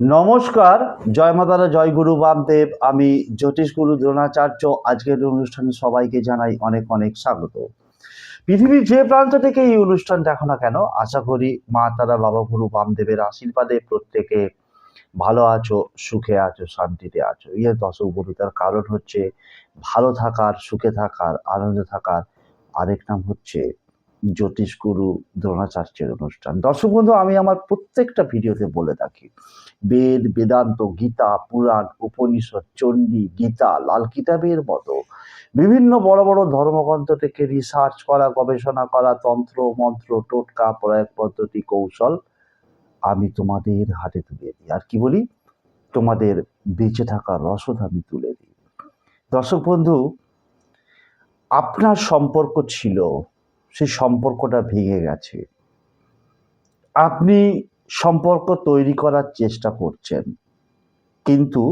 নমস্কার, জয় মাতারা, জয় গুরু বামদেব। আমি জ্যোতিষ গুরু দ্রোণাচার্য। আজকের অনুষ্ঠানে সবাইকে জানাই অনেক অনেক স্বাগত। পৃথিবীর যে প্রান্ত থেকে এই অনুষ্ঠান দেখো না কেন, আশা করি মা, তারা, বাবা, গুরু, বামদেবের আশীর্বাদে প্রত্যেকে ভালো আছো, সুখে আছো, শান্তিতে আছো। ইয়ে দশক গুরু তার কারণ হচ্ছে ভালো থাকার, সুখে থাকার, আনন্দে থাকার আরেক নাম হচ্ছে জ্যোতিষ গুরু দ্রোণাচার্যের অনুষ্ঠান। দর্শক বন্ধু, আমি আমার প্রত্যেকটা ভিডিওতে বলে থাকি, বেদ, বেদান্ত, গীতা, পুরাণ, উপনিষদ, চণ্ডী, গীতা, লাল কিতাবের মতো বিভিন্ন বড় বড় ধর্মগ্রন্থ থেকে রিসার্চ করা, গবেষণা করা, তন্ত্র, মন্ত্র, টোটকা, প্রয়োগ পদ্ধতি, কৌশল আমি তোমাদের হাতে তুলে দিই। আর কি বলি? তোমাদের বেঁচে থাকার রসদ আমি তুলে দিই। দর্শক বন্ধু, আপনার সম্পর্ক ছিল সেই সম্পর্কটা ভেঙে গেছে। আপনি সম্পর্ক তৈরি করার চেষ্টা করছেন, কিন্তু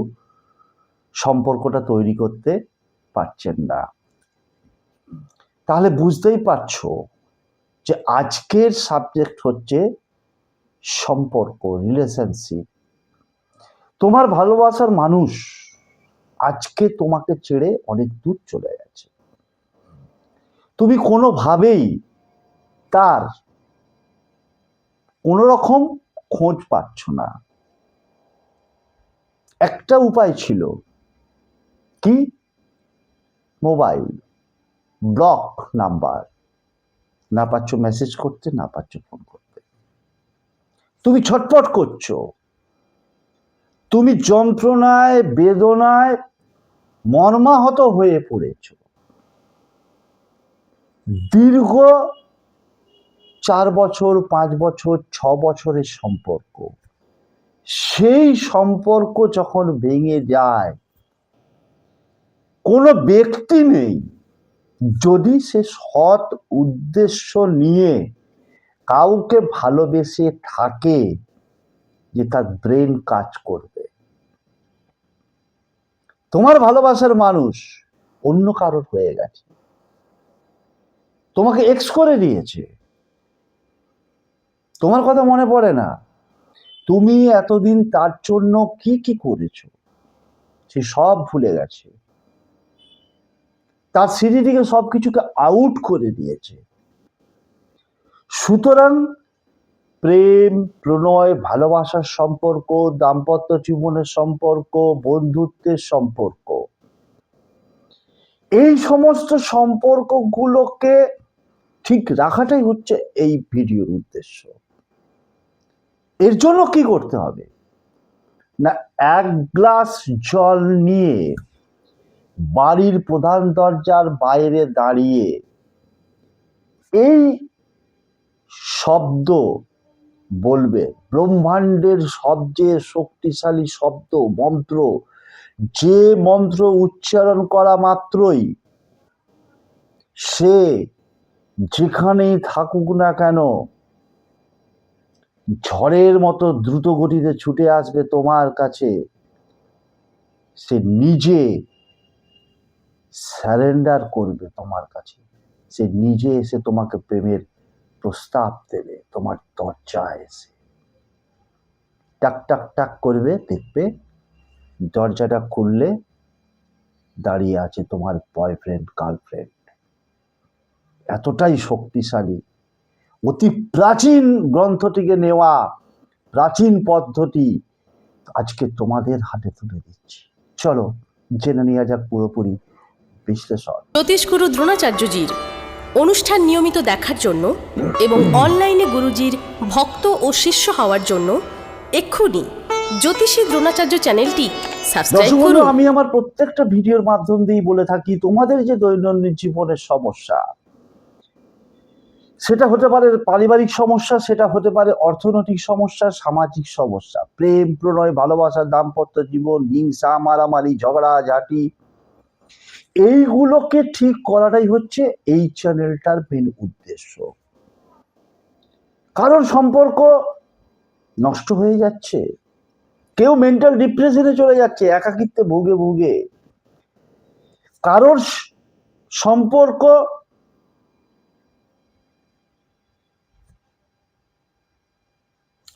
সম্পর্কটা তৈরি করতে পারছেন না। তাহলে বুঝতেই পারছ যে আজকের সাবজেক্ট হচ্ছে সম্পর্ক রিলেশনশিপ তোমার ভালোবাসার মানুষ আজকে তোমাকে ছেড়ে অনেক দূর চলে গেছে। তুমি কোনোভাবেই তার কোনো রকম খোঁজ পাচ্ছ না। একটা উপায় ছিল কি? Mobile, block number. না পাচ্ছ মেসেজ করতে, না পাচ্ছ ফোন করতে। তুমি ছটপট করছ। তুমি যন্ত্রণায়, বেদনায় মর্মাহত হয়ে পড়েছ। দীর্ঘ চার বছর, পাঁচ বছর, ছ বছরের সম্পর্ক। সেই সম্পর্ক যখন ভেঙে যায়, কোনো ব্যক্তি নেই যদি সে সৎ উদ্দেশ্য নিয়ে কাউকে ভালোবেসে থাকে যে তার ব্রেন কাজ করবে। তোমার ভালোবাসার মানুষ অন্য কারোর হয়ে গেছে। তোমাকে এক্স করে দিয়েছে। তোমার কথা মনে পড়ে না। তুমি এতদিন তার জন্য কি কি করেছ? সে সব ভুলে গেছে। তার স্মৃতি থেকে সব কিছুকে আউট করে দিয়েছে। সুতরাং প্রেম, প্রণয়, ভালোবাসার সম্পর্ক, দাম্পত্য জীবনের সম্পর্ক, বন্ধুত্বের সম্পর্ক, এই সমস্ত সম্পর্কগুলোকে ঠিক রাখাটাই হচ্ছে এই ভিডিওর উদ্দেশ্য। এর জন্য কি করতে হবে? না, এক গ্লাস জল নিয়ে বাড়ির প্রধান দরজার বাইরে দাঁড়িয়ে এই শব্দ বলবে। ব্রহ্মাণ্ডের সবচেয়ে শক্তিশালী শব্দ, মন্ত্র, যে মন্ত্র উচ্চারণ করা মাত্রই সে যেখানেই থাকুক না কেন, ঝড়ের মতো দ্রুত গতিতে ছুটে আসবে তোমার কাছে। সে নিজে স্যারেন্ডার করবে তোমার কাছে। সে নিজে এসে তোমাকে প্রেমের প্রস্তাব দেবে, তোমার দরজায় এসে। টাক টাক টাক করবে, দেখবে দরজাটা খুললে দাঁড়িয়ে আছে তোমার বয়ফ্রেন্ড গার্লফ্রেন্ড এতটাই শক্তিশালী। অতি প্রাচীন গ্রন্থ থেকে নেওয়া প্রাচীন পদ্ধতি আজকে তোমাদের হাতে তুলে দিচ্ছি। চলো জেনে নেওয়া যাক পুরোপুরি বিশ্লেষণ। জ্যোতিষগুরু দ্রোণাচার্যজির অনুষ্ঠান নিয়মিত দেখার জন্য এবং অনলাইনে গুরুজির ভক্ত ও শিষ্য হওয়ার জন্য এক্ষুনি জ্যোতিষী দ্রোণাচার্য চ্যানেলটি সাবস্ক্রাইব করুন। আমি আমার প্রত্যেকটা ভিডিওর মাধ্যম দিয়েই বলে থাকি তোমাদের যে দৈনন্দিন জীবনের সমস্যা সেটা হতে পারে পারিবারিক সমস্যা, সেটা হতে পারে অর্থনৈতিক সমস্যা, সামাজিক সমস্যা। প্রেম প্রণয় ভালোবাসা, দাম্পত্য জীবন, হিংসা, মারামারি, ঝগড়া, ঝাঁটি, এইগুলোকে ঠিক করাটাই হচ্ছে এই চ্যানেলটার মেন উদ্দেশ্য। কারণ সম্পর্ক নষ্ট হয়ে যাচ্ছে। কেউ মেন্টাল ডিপ্রেশনে চলে যাচ্ছে, একাকিত্বে ভুগে ভুগে। কারোর সম্পর্ক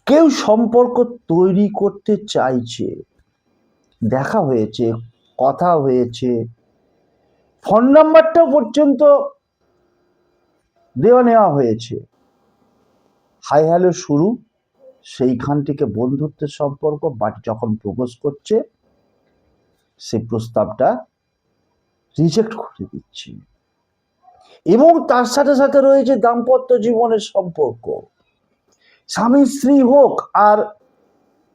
কেউ সম্পর্ক তৈরি করতে চাইছে, দেখা হয়েছে, কথা হয়েছে। ফোন নাম্বারটা পর্যন্ত দেওয়া নেওয়া হয়েছে। হাই হ্যালো শুরু। সেইখান থেকে বন্ধুত্বের সম্পর্ক বাট যখন প্রপোজ করছে সেই প্রস্তাবটা রিজেক্ট করে দিচ্ছে। এবং তার সাথে সাথে রয়েছে দাম্পত্য জীবনের সম্পর্ক। স্বামী স্ত্রী হোক আর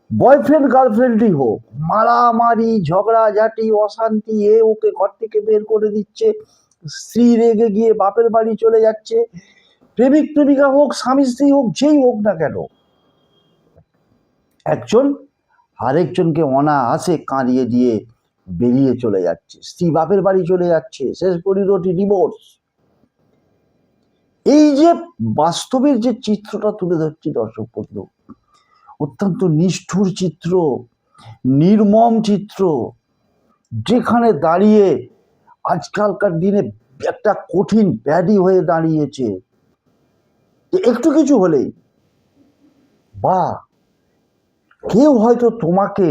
বয়ফ্রেন্ড গার্লফ্রেন্ডই হোক, মারামারি, ঝগড়াঝাটি, অশান্তি, এ ওকে ঘর থেকে বের করে দিচ্ছে, স্ত্রী রেগে গিয়ে বাপের বাড়ি চলে যাচ্ছে, প্রেমিক, প্রেমিকা হোক, স্বামী স্ত্রী হোক, যেই হোক না কেন। একজন আরেকজনকে অনায়াসে কাঁদিয়ে দিয়ে বেরিয়ে চলে যাচ্ছে, স্ত্রী বাপের বাড়ি চলে যাচ্ছে, শেষ পরিণতি ডিভোর্স এই যে বাস্তবের যে চিত্রটা তুলে ধরছি দর্শক বন্ধু, অত্যন্ত নিষ্ঠুর চিত্র, নির্মম চিত্র, যেখানে দাঁড়িয়ে আজকালকার দিনে একটা কঠিন ব্যাধি হয়ে দাঁড়িয়েছে। একটু কিছু হলেই, বা কেউ হয়তো তোমাকে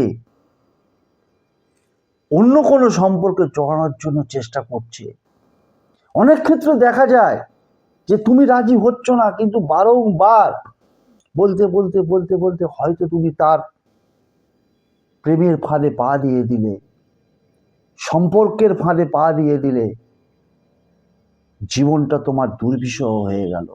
অন্য কোনো সম্পর্কে জড়ানোর জন্য চেষ্টা করছে। অনেক ক্ষেত্রে দেখা যায় যে তুমি রাজি হচ্ছ না, কিন্তু বারংবার বলতে বলতে বলতে বলতে হয়তো তুমি তার প্রেমের ফাঁদে পা দিয়ে দিলে, সম্পর্কের ফাঁদে পা দিয়ে দিলে, জীবনটা তোমার দুর্বিষহ হয়ে গেল।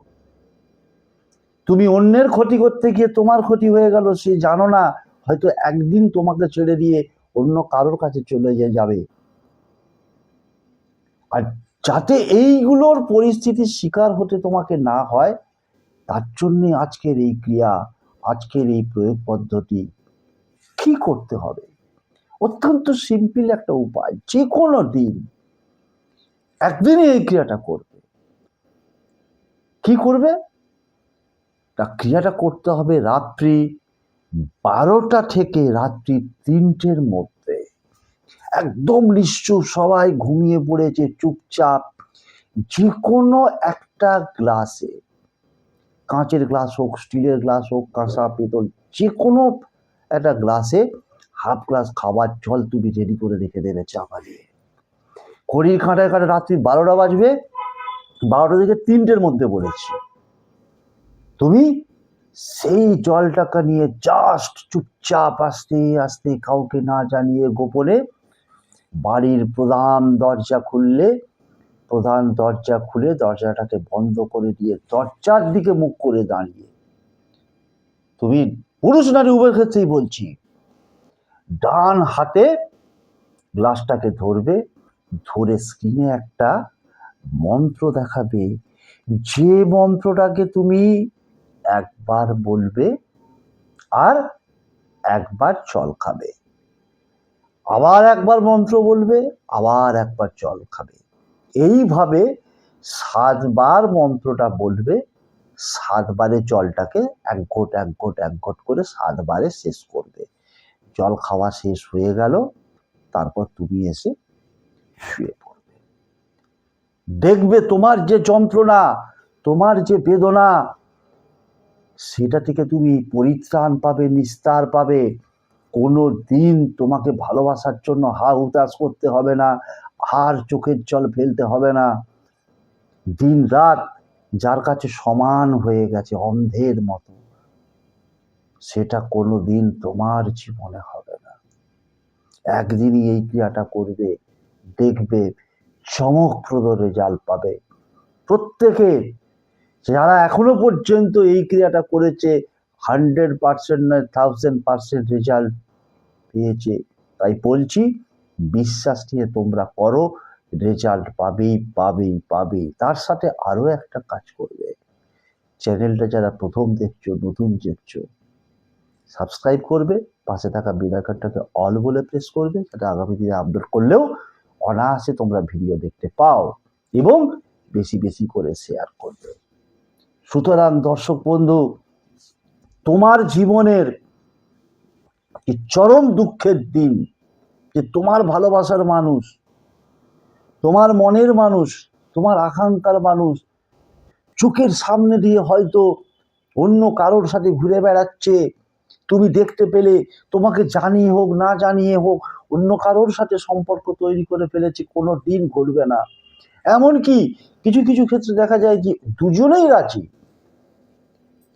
তুমি অন্যের ক্ষতি করতে গিয়ে তোমার ক্ষতি হয়ে গেল, সে জানো না, হয়তো একদিন তোমাকে ছেড়ে দিয়ে অন্য কারোর কাছে চলে যাবে। আর যাতে এইগুলোর পরিস্থিতির শিকার হতে তোমাকে না হয়, তার জন্যে আজকের এই ক্রিয়া, আজকের এই প্রয়োগ পদ্ধতি কি করতে হবে? অত্যন্ত সিম্পল একটা উপায় যে কোনো দিন একদিনই এই ক্রিয়াটা করবে। কি করবে? তা ক্রিয়াটা করতে হবে রাত্রি বারোটা থেকে রাত্রি তিনটের মধ্যে। একদম নিশ্চুপ সবাই ঘুমিয়ে পড়েছে চুপচাপ। যে কোনো একটা গ্লাসে, কাঁচের গ্লাস হোক, স্টিলের গ্লাস হোক, কাঁসা, পেতল যে কোনো একটা গ্লাসে হাফ গ্লাস খাবার, জল তুমি রেডি করে রেখে দেবে চাপা দিয়ে ঘড়ির কাঁটায় কাঁটায় রাত্রি বারোটা বাজবে, বারোটা থেকে তিনটের মধ্যে বলেছি। তুমি সেই জলটাকে নিয়ে জাস্ট চুপচাপ আস্তে আস্তে কাউকে না জানিয়ে গোপনে বাড়ির প্রধান দরজা খুললে, প্রধান দরজা খুলে দরজাটাকে বন্ধ করে দিয়ে দরজার দিকে মুখ করে দাঁড়িয়ে। তুমি পুরুষ নারী উভয় ক্ষেত্রেই বলছি, ডান হাতে গ্লাসটাকে ধরবে, ধরে স্ক্রিনে একটা মন্ত্র দেখাবে। যে মন্ত্রটাকে তুমি একবার বলবে আর একবার জল খাবে। আবার একবার মন্ত্র বলবে, আবার একবার জল খাবে। এইভাবে সাতবার মন্ত্রটা বলবে, সাতবারে জলটাকে এক ঘোট এক ঘোট এক ঘোট করে সাতবারে শেষ করবে। জল খাওয়া শেষ হয়ে গেল, তারপর তুমি এসে শুয়ে পড়বে। দেখবে তোমার যে যন্ত্রণা, তোমার যে বেদনা, সেটা থেকে তুমি পরিত্রাণ পাবে, নিস্তার পাবে। কোনো দিন তোমাকে ভালোবাসার জন্য হা হুতাশ করতে হবে না, আর চোখের জল ফেলতে হবে না। দিন রাত যার কাছে সমান হয়ে গেছে অন্ধের মতো, সেটা কোনো দিন তোমার জীবনে হবে না। একদিনই এই ক্রিয়াটা করবে, দেখবে, চমকপ্রদ রেজাল্ট পাবে। প্রত্যেকে যারা এখনও পর্যন্ত এই ক্রিয়াটা করেছে হান্ড্রেড পার্সেন্ট নয় থাউজেন্ড পার্সেন্ট রেজাল্ট পেয়েছে তাই বলছি, বিশ্বাস নিয়ে তোমরা করো রেজাল্ট পাবেই পাবেই পাবেই। তার সাথে আরও একটা কাজ করবে। চ্যানেলটা যারা প্রথম দেখছ, নতুন দেখছ সাবস্ক্রাইব করবে, পাশে থাকা বেলাইকনটাকে অল বলে প্রেস করবে, যাতে আগামী দিনে আপলোড করলেও অনায়াসে তোমরা ভিডিও দেখতে পাও এবং বেশি বেশি করে শেয়ার করবে। সুতরাং দর্শক বন্ধু, তোমার জীবনের চরম দুঃখের দিন যে তোমার ভালোবাসার মানুষ, তোমার মনের মানুষ, তোমার আকাঙ্ক্ষার মানুষ চোখের সামনে দিয়ে হয়তো অন্য কারোর সাথে ঘুরে বেড়াচ্ছে। তুমি দেখতে পেলে তোমাকে জানিয়ে হোক, না জানিয়ে হোক, অন্য কারোর সাথে সম্পর্ক তৈরি করে ফেলেছে, কোনো দিন ঘটবে না। এমনকি কিছু কিছু ক্ষেত্রে দেখা যায় যে দুজনেই রাজি।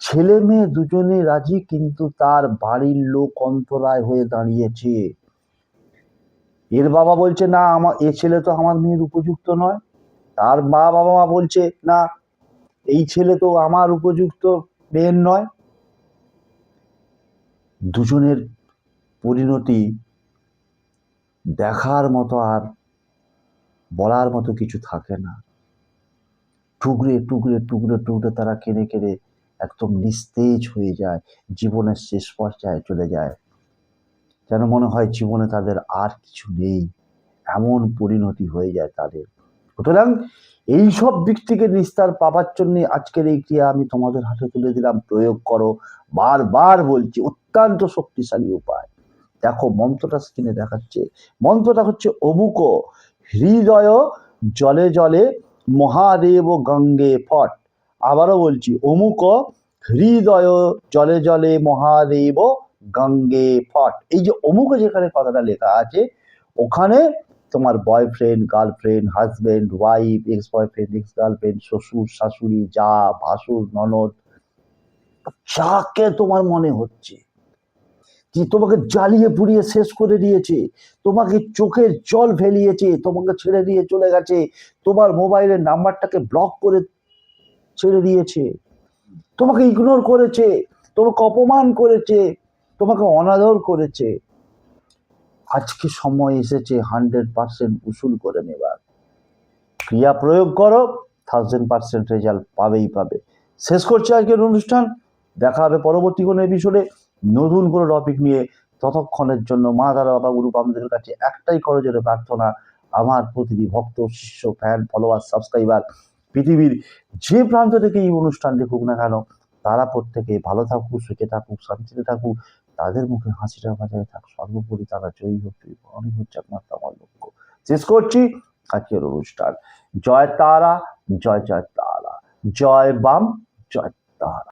ছেলে মেয়ে দুজনে রাজি, কিন্তু তার বাড়ির লোক অন্তরায় হয়ে দাঁড়িয়েছে। এর বাবা বলছে, না আমার এ ছেলে তো আমার মেয়ের উপযুক্ত নয়। তার মা বাবা মা বলছে, না, এই ছেলে তো আমার উপযুক্ত মেয়ের নয়। দুজনের পরিণতি দেখার মতো আর বলার মতো কিছু থাকে না। টুকরে টুকরে টুকরে টুকরে তারা কেড়ে কেড়ে একদম নিস্তেজ হয়ে যায়, জীবনের শেষ পর্যায়ে চলে যায়। যেন মনে হয় জীবনে তাদের আর কিছু নেই, এমন পরিণতি হয়ে যায় তাদের। সুতরাং এই সব দিক থেকে নিস্তার পাবার জন্য আজকের এই ক্রিয়া আমি তোমাদের হাতে তুলে দিলাম। প্রয়োগ করো, বারবার বলছি, অত্যন্ত শক্তিশালী উপায়। দেখো, মন্ত্রটা স্ক্রিনে দেখাচ্ছে। মন্ত্রটা হচ্ছে, অমুক হৃদয় জলে জলে মহাদেব গঙ্গে ফট। আবারও বলছি, অমুক হৃদয় জলে জলে মহাদেব গঙ্গে ফট। এই যে অমুক যেখানে কথাটা লেখা আছে, ওখানে তোমার boyfriend girlfriend husband wife ex boyfriend ex girlfriend শ্বশুর, শাশুড়ি, যা, ভাসুর, ননদ, যাকে তোমার মনে হচ্ছে, যে তোমাকে জ্বালিয়ে পুড়িয়ে শেষ করে দিয়েছে, তোমাকে চোখের জল ফেলিয়েছে, তোমাকে ছেড়ে দিয়ে চলে গেছে, তোমার মোবাইলের নাম্বারটাকে ব্লক করে ছেড়ে দিয়েছে। তোমাকে ইগনোর করেছে, তোমাকে অপমান করেছে, তোমাকে অনাদর করেছে। আজকে সময় এসেছে হান্ড্রেড পার্সেন্ট উসুল করে নেবার। ক্রিয়া প্রয়োগ করো থাউজেন্ড পার্সেন্ট রেজাল্ট পাবেই পাবে। শেষ করছে আজকের অনুষ্ঠান। দেখা হবে পরবর্তী কোনো এপিসোডে নতুন কোনো টপিক নিয়ে। ততক্ষণের জন্য মা, দাদা, বাবা, গুরু আমাদের কাছে একটাই করজোরে প্রার্থনা। আমার প্রতিটি ভক্ত, শিষ্য ফ্যান ফলোয়ার সাবস্ক্রাইবার পৃথিবীর যে প্রান্ত থেকে এই অনুষ্ঠান দেখুক না কেন, তারা প্রত্যেকে ভালো থাকুক, সুখে থাকুক, শান্তিতে থাকুক, তাদের মুখে হাসিটা বাজায় থাক। সর্বোপরি তারা জয়ী হোক অনেক হচ্ছে একমাত্র আমার লক্ষ্য। শেষ করছি আজকের অনুষ্ঠান। জয় তারা, জয় জয় তারা। জয় বাম, জয় তারা।